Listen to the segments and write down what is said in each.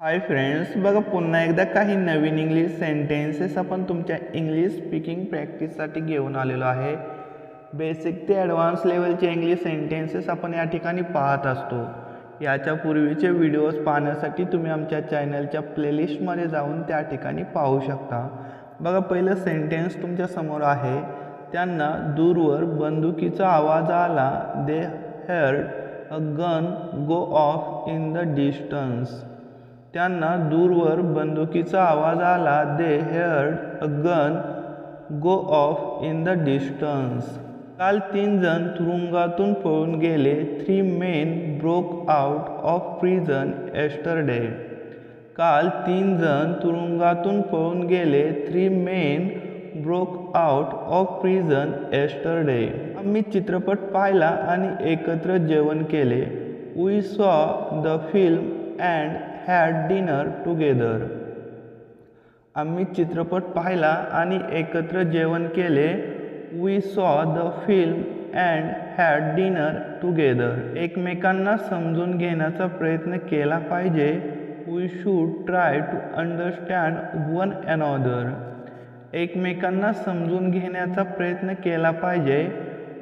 Hi friends बघा पुन्हा एकदा काही नवीन इंग्लिश सेंटेन्सेस आपण तुमच्या इंग्लिश स्पीकिंग प्रॅक्टिससाठी घेऊन आलेलो आहे. बेसिक ते ॲडव्हान्स लेवलचे इंग्लिश सेंटेन्सेस आपण या ठिकाणी पाहत असतो. याच्या पूर्वीचे व्हिडिओज पाहण्यासाठी तुम्ही आमच्या चॅनलच्या प्लेलिस्टमध्ये जाऊन त्या ठिकाणी पाहू शकता. बघा पहिलं सेंटेन्स तुमच्यासमोर आहे. त्यांना दूरवर बंदुकीचा आवाज आला. They heard a gun go off in the distance त्यांना दूरवर बंदुकीचा आवाज आला they heard a gun go off in the distance काल तीन जण तुरुंगातून पळून गेले. Three men broke out of prison yesterday काल तीन जण तुरुंगातून पळून गेले. Three men broke out of prison yesterday आम्ही चित्रपट पाहिला आणि एकत्र जेवण केले. We saw the film and had dinner together आम्ही चित्रपट पाहिला आणि एकत्र जेवण केले. We saw the film and had dinner together एकमेकांना समजून घेण्याचा प्रयत्न केला पाहिजे. We should try to understand one another एकमेकांना समजून घेण्याचा प्रयत्न केला पाहिजे.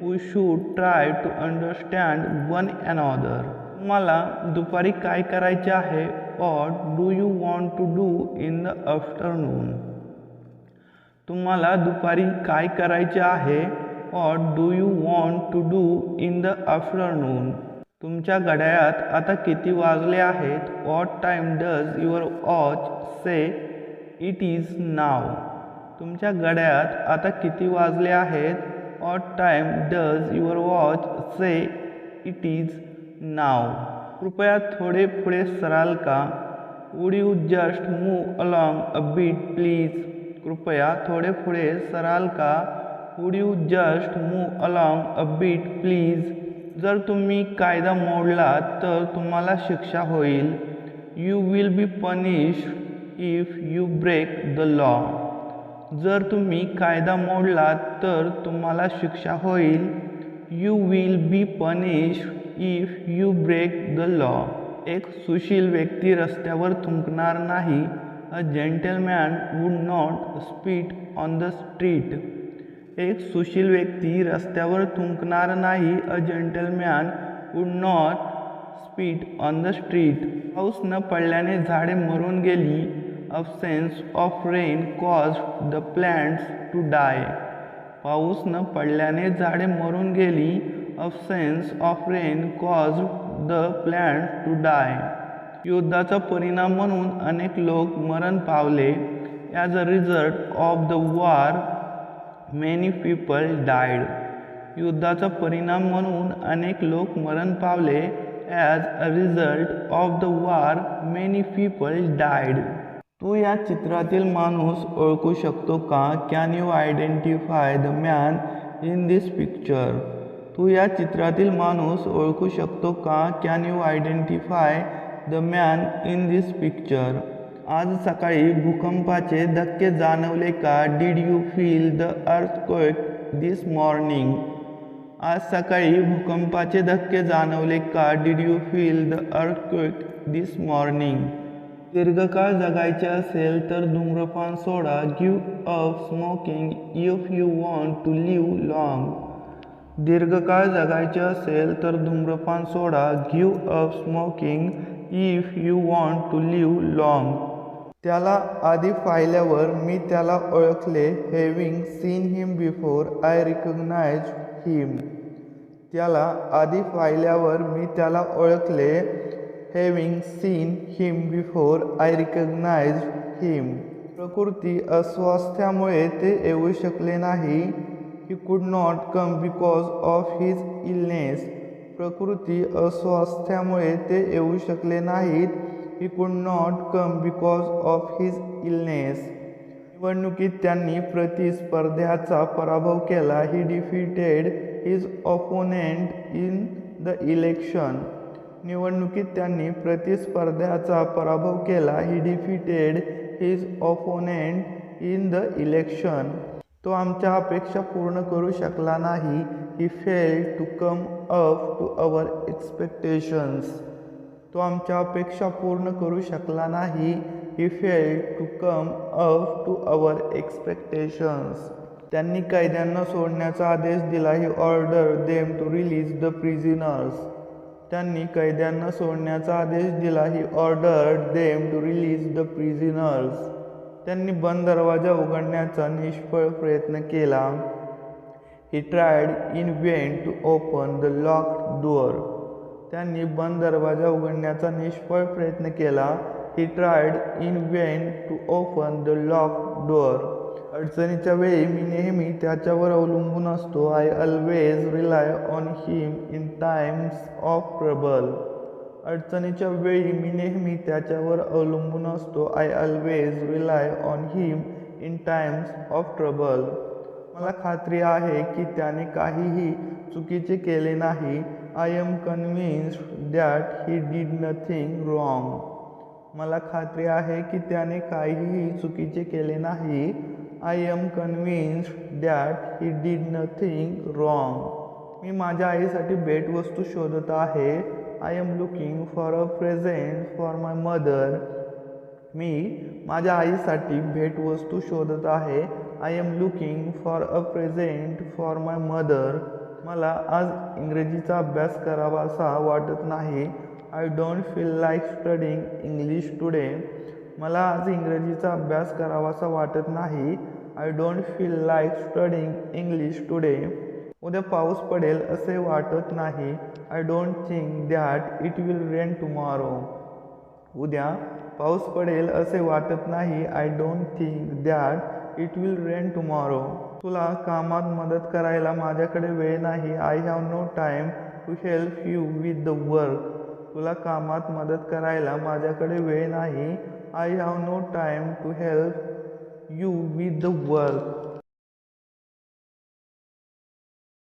We should try to understand one another मला दुपारी काय करायचे आहे? Or do you want to do in the afternoon तुम्हाला दुपारी काय करायचे आहे? Or do you want to do in the afternoon तुमच्या घड्याळात आता किती वाजले आहेत? What time does your watch say it is now तुमच्या घड्याळात आता किती वाजले आहेत? What time does your watch say it is now कृपया थोडे पुढे सराल का? Would you just move along a bit please. कृपया थोडे पुढे सराल का? Would you just move along a bit please. जर तुम्ही कायदा मोडला तर तुम्हाला शिक्षा होईल. You will be punish if you break the law जर तुम्ही कायदा मोडला तर तुम्हाला शिक्षा होईल. You will be punish if you break the law एक सुशील व्यक्ती रस्त्यावर थुंकणार नाही a gentleman would not spit on the street एक सुशील व्यक्ती रस्त्यावर थुंकणार नाही a gentleman would not spit on the street पाऊस न पडल्याने झाडे मरून गेली. Absence of rain cause the plants to die पाऊस न पडल्याने झाडे मरून गेली. Absence of rain cause the plant to die युद्धाचा परिणाम म्हणून अनेक लोक मरण पावले. As a result of the war many people died युद्धाचा परिणाम म्हणून अनेक लोक मरण पावले. As a result of the war many people died तू या चित्रातील माणूस ओळखू शकतो का? Can you identify the man in this picture तू या चित्रातील माणूस ओळखू शकतो का? Can you identify the man in this picture आज सकाळी भूकंपाचे धक्के जाणवले का? Did you feel the earthquake this morning आज सकाळी भूकंपाचे धक्के जाणवले का? Did you feel the earthquake this morning दीर्घकाळ जगायचे असेल तर धूम्रपान सोडा. Give up smoking if you want to live long दीर्घकाळ जगायचे असेल तर धूम्रपान सोडा give up smoking if you want to live long. त्याला आधी पाहिल्यावर मी त्याला ओळखले having seen him before I recognize him त्याला आधी पाहिल्यावर मी त्याला ओळखले having seen him before I recognize him प्रकृती अस्वास्थ्यामुळे ते येऊ शकले नाही. He could not come because of his illness प्रकृती अस्वास्थ्यामुळे ते येऊ शकले नाहीत. He could not come because of his illness निवडणुकीत त्यांनी प्रतिस्पर्ध्याचा पराभव केला. He defeated his opponent in the election निवडणुकीत त्यांनी प्रतिस्पर्ध्याचा पराभव केला. He defeated his opponent in the election तो आमच्या अपेक्षा पूर्ण करू शकला नाही. He fail to come up to our expectations तो आमच्या अपेक्षा पूर्ण करू शकला नाही. He fail to come up to our expectations त्यांनी कैद्यांना सोडण्याचा आदेश दिला. He order them to release the prisoners त्यांनी कैद्यांना सोडण्याचा आदेश दिला. He order them to release the prisoners त्यांनी बंद दरवाजा उघडण्याचा निष्फळ प्रयत्न केला. He tried in vain to open the lock door त्यांनी बंद दरवाजा उघडण्याचा निष्फळ प्रयत्न केला. He tried in vain to open the lock door अडचणीच्या वेळी मी नेहमी त्याच्यावर अवलंबून असतो. I always rely on him in times of trouble अडचणीच्या वेळी मी नेहमी त्याच्यावर अवलंबून असतो. I always rely on him in times of trouble मला खात्री आहे की त्याने काहीही चुकीचे केले नाही. I am convinced that he did nothing wrong मला खात्री आहे की त्याने काहीही चुकीचे केले नाही. I am convinced that he did nothing wrong मी माझ्या आईसाठी भेटवस्तू शोधत आहे. I am looking for a present for my mother मी माझ्या आईसाठी भेटवस्तू शोधत आहे. I am looking for a present for my mother मला आज इंग्रजीचा अभ्यास करावासा वाटत नाही. I don't feel like studying English today मला आज इंग्रजीचा अभ्यास करावासा वाटत नाही. I don't feel like studying English today उद्या पाऊस पडेल असे वाटत नाही. I don't think that it will rain tomorrow उद्या पाऊस पडेल असे वाटत नाही. I don't think that it will rain tomorrow तुला कामात मदत करायला माझ्याकडे वेळ नाही. I have no time to help you with the work तुला कामात मदत करायला माझ्याकडे वेळ नाही. I have no time to help you with the work